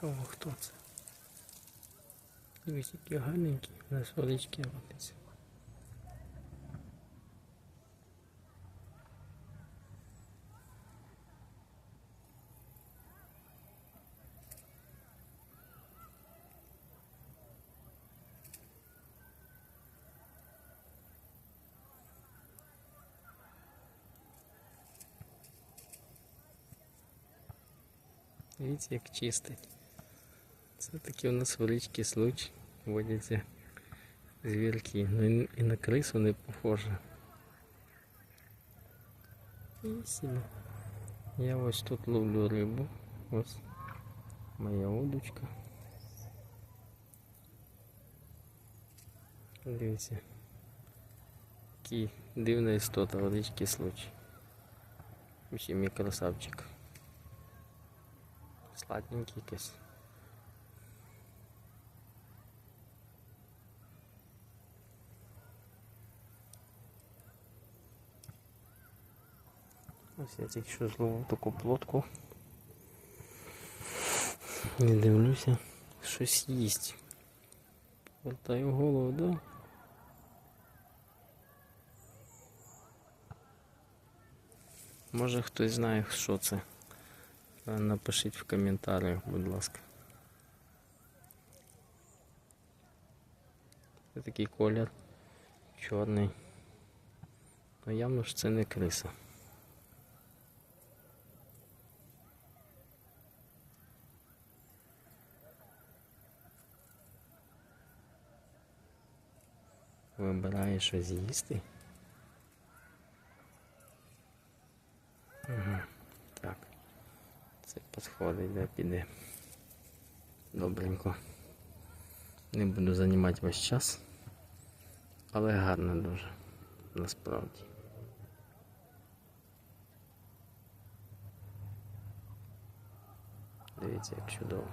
Цікаво, хто це. Дивись, які гарненькі, у нас водички водиться. Дивіться, як чистить. Це такі у нас величкі случаї водяться звірки. Ну і, і на крису не похоже. І сіно. Я ось тут ловлю рибу. Ось моя удочка. Дивіться. Який дивна істота, величкий случай. Ще мій красавчик. Сладенький якийсь. Ось я тільки що зловив таку плотку. Не дивлюся, щось їсть. Вертаю голову, да? Може хтось знає, що це. Напишіть в коментарях, будь ласка. Це такий колір чорний. Ну явно ж це не криса. Вибирає що з'їсти. Угу. Так. Це підходить, де піде. Добренько. Не буду займати весь час. Але гарно дуже. Насправді. Дивіться, як чудово.